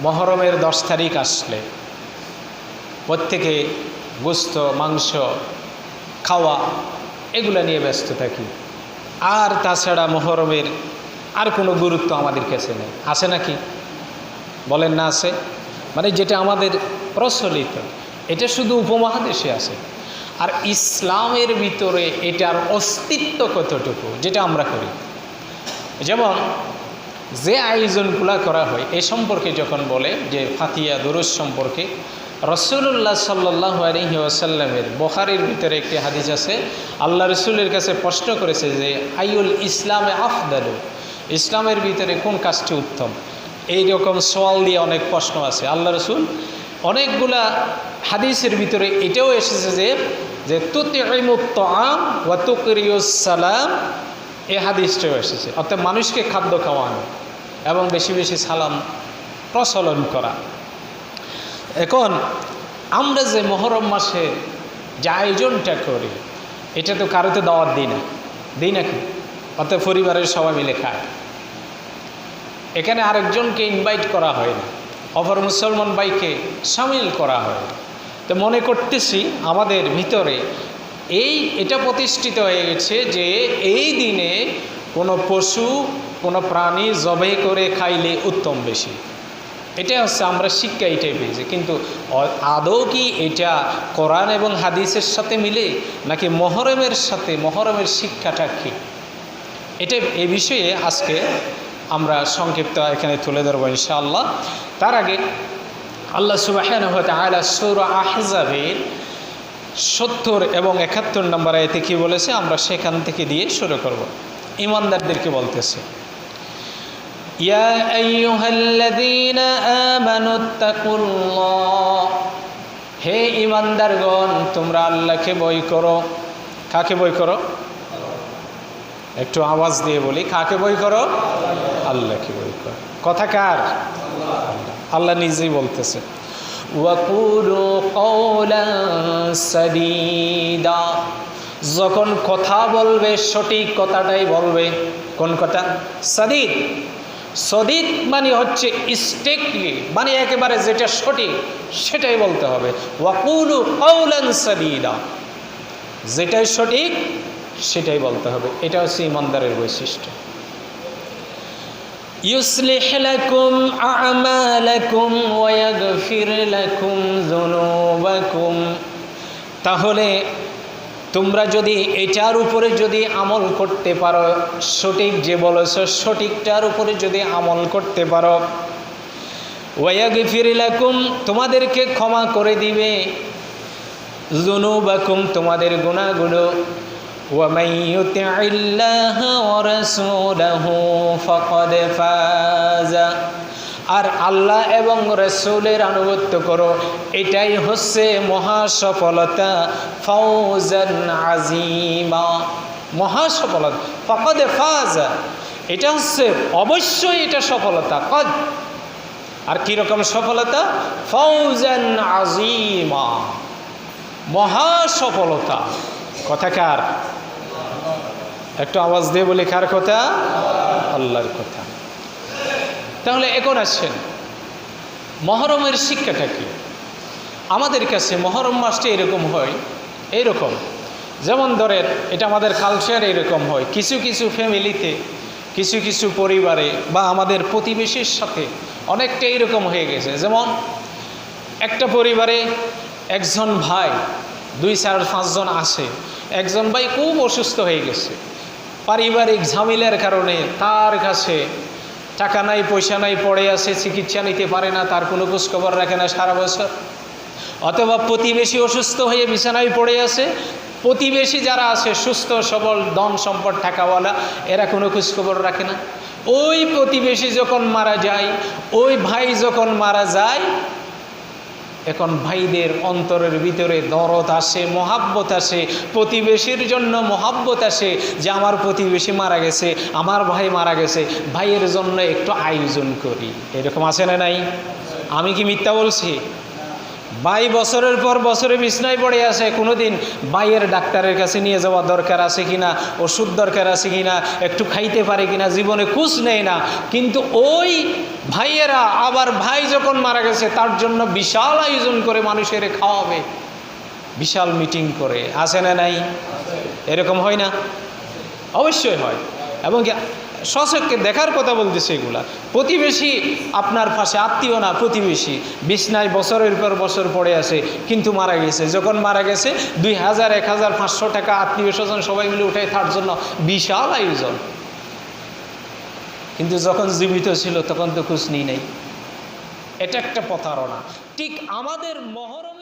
মহরমের দশ তারিখ আসলে। প্রত্যেকে গোস্ত, মাংস, খাওয়া, এগুলো নিয়ে ব্যস্ত থাকি। আর তাছাড়া মহরমের আর কোনো গুরুত্ব আমাদের কাছে নেই। আছে নাকি? বলেন না আছে? মানে যেটা আমাদের প্রচলিত, এটা শুধু উপমহাদেশে আছে। আর ইসলামের ভিতরে এটার অস্তিত্ব কতটুকু, যেটা আমরা করি। যেমন যে আয়োজনগুলো করা হয়, এ সম্পর্কে যখন বলে যে ফাতিয়া দুরুজ সম্পর্কে রসুল্লাহ সাল্লাহ আলহি ওয়াসাল্লামের বখারির ভিতরে একটি হাদিস আছে, আল্লাহ রসুলের কাছে প্রশ্ন করেছে যে আইউল ইসলামে আফদালু ইসলামের ভিতরে কোন কাজটি উত্তম? এই রকম সওয়াল দিয়ে অনেক প্রশ্ন আছে। আল্লাহ রসুল অনেকগুলা হাদিসের ভিতরে এটাও এসেছে যে যে তুতিমুক্ত আম ওয়া তুকরিউসালাম এই হাদিসটাও এসেছে। অর্থাৎ মানুষকে খাদ্য খাওয়ানো এবং বেশি বেশি সালাম প্রচলন করা। এখন আমরা যে মহরম মাসে যে আয়োজনটা করি, এটা তো কারোতে দাওয়াত দিই না। দিই নাকি অর্থাৎ পরিবারের সবাই মিলে খায়। এখানে আরেকজনকে ইনভাইট করা হয় না। অপর মুসলমান ভাইকে সামিল করা হয়। তো মনে করতেছি আমাদের ভিতরে এই এটা প্রতিষ্ঠিত হয়ে গেছে যে এই দিনে কোনো পশু, কোনো প্রাণী জবে করে খাইলে উত্তম বেশি। এটা হচ্ছে আমরা শিক্ষা এটাই পেয়েছি। কিন্তু আদৌ কি এটা কোরআন এবং হাদিসের সাথে মিলে নাকি মহরমের সাথে, মহরমের শিক্ষাটা কি? এটা, এ বিষয়ে আজকে আমরা সংক্ষিপ্ত এখানে তুলে ধরবো ইনশাআল্লাহ। তার আগে আল্লাহ সুবাহ আহজাবের সত্তর এবং একাত্তর নম্বর আয়তে কী বলেছে? আমরা সেখান থেকে দিয়ে শুরু করব। ইমানদারদেরকে বলতেছে হে ইমানদারগণ, তোমরা আল্লাহকে বই করো। কাকে বই করো? একটু আওয়াজ দিয়ে বলি, কাকে বই করো? আল্লাহকে বই করো। কথা কার? আল্লাহ নিজেই বলতেছে। যখন কথা বলবে, সঠিক কথাটাই বলবে। কোন কথা? সাদিদ। সদিক মানে হচ্ছে স্টেকলি মানে একেবারে যেটা সঠিক, সেটাই বলতে হবে। ওয়াকুলু কৌলান সাদিদা যেটাই সঠিক, সেটাই বলতে হবে। এটা হচ্ছে ইমানদারের বৈশিষ্ট্য। يصلح لكم أعمالكم ويغفر لكم ذنوبكم তাহলে তোমরা যদি এটার উপরে যদি আমল করতে পারো সঠিক যে বলেছ সঠিকটার উপরে যদি আমল করতে পারো ওয়াগফিরিলাকুম তোমাদেরকে ক্ষমা করে দিবে জুনুবাকুম তোমাদের গুণাগুলো ومن يطع الله ورسوله فقد فاز আর আল্লাহ এবং রসুলের আনুগত্য করো এটাই হচ্ছে মহাসফলতা ফৌজান আজিমা মহাসফলতা ফকদে ফাজ এটা হচ্ছে অবশ্যই এটা সফলতা কদ আর কীরকম সফলতা ফৌজান আজিমা মহাসফলতা কথাকার একটু আওয়াজ দিয়ে বলি, কার কথা? আল্লাহর কথা। তাহলে এখন আসছেন। মহরমের শিক্ষাটা কি? আমাদের কাছে মহরম মাসটা এরকম হয়, এইরকম। যেমন ধরেন, এটা আমাদের কালচার এরকম হয়। কিছু কিছু ফ্যামিলিতে কিছু কিছু পরিবারে বা আমাদের প্রতিবেশীর সাথে অনেকটা এরকম হয়ে গেছে। যেমন, একটা পরিবারে একজন ভাই, দুই চার পাঁচজন আসে একজন ভাই খুব অসুস্থ হয়ে গেছে। পারিবারিক ঝামেলার কারণে তার কাছে টাকা নাই, পয়সা নাই, পড়ে আছে, চিকিৎসা নিতে পারে না, তার কোনো খোঁজখবর রাখে না সারা বছর। অথবা প্রতিবেশী অসুস্থ হয়ে বিছানায় পড়ে আছে, প্রতিবেশী যারা আছে, সুস্থ, সবল, ধন সম্পদ টাকাওয়ালা এরা কোনো খোঁজখবর রাখে না। ওই প্রতিবেশী যখন মারা যায়, ওই ভাই যখন মারা যায় এখন ভাইদের অন্তরের ভিতরে দরদ আসে, মহাব্বত আসে, প্রতিবেশীর জন্য মহাব্বত আসে যে আমার প্রতিবেশী মারা গেছে, আমার ভাই মারা গেছে, ভাইয়ের জন্য একটু আয়োজন করি। এরকম আছে না নাই? আমি কি মিথ্যা বলছি? বাই বছরের পর বছরে বিছনায় পড়ে আছে, কোনোদিন বাইয়ের ডাক্তারের কাছে নিয়ে যাওয়া দরকার আছে কিনা, ওষুধ দরকার আছে কিনা, একটু খাইতে পারে কিনা, জীবনে খুশ নেই না। কিন্তু ওই ভাইয়েরা, আবার ভাই যখন মারা গেছে, তার জন্য বিশাল আয়োজন করে মানুষের খাওয়াবে, বিশাল মিটিং করে। আসে না নাই? এরকম হয় না? অবশ্যই হয়। এবং সচককে দেখার কথা বলতেছে এগুলা। প্রতিবেশী আপনার পাশে, আত্মীয় না, প্রতিবেশী। বিছনায় বছরের পর বছর পড়ে আছে, কিন্তু মারা গেছে। যখন মারা গেছে, দুই হাজার, এক হাজার, পাঁচশো টাকা আত্মীয় স্বজন সবাই মিলে উঠে তার জন্য বিশাল আয়োজন। কিন্তু যখন জীবিত ছিল, তখন তো খুশ নেই নাই। এটা একটা প্রতারণা। ঠিক আমাদের মহরম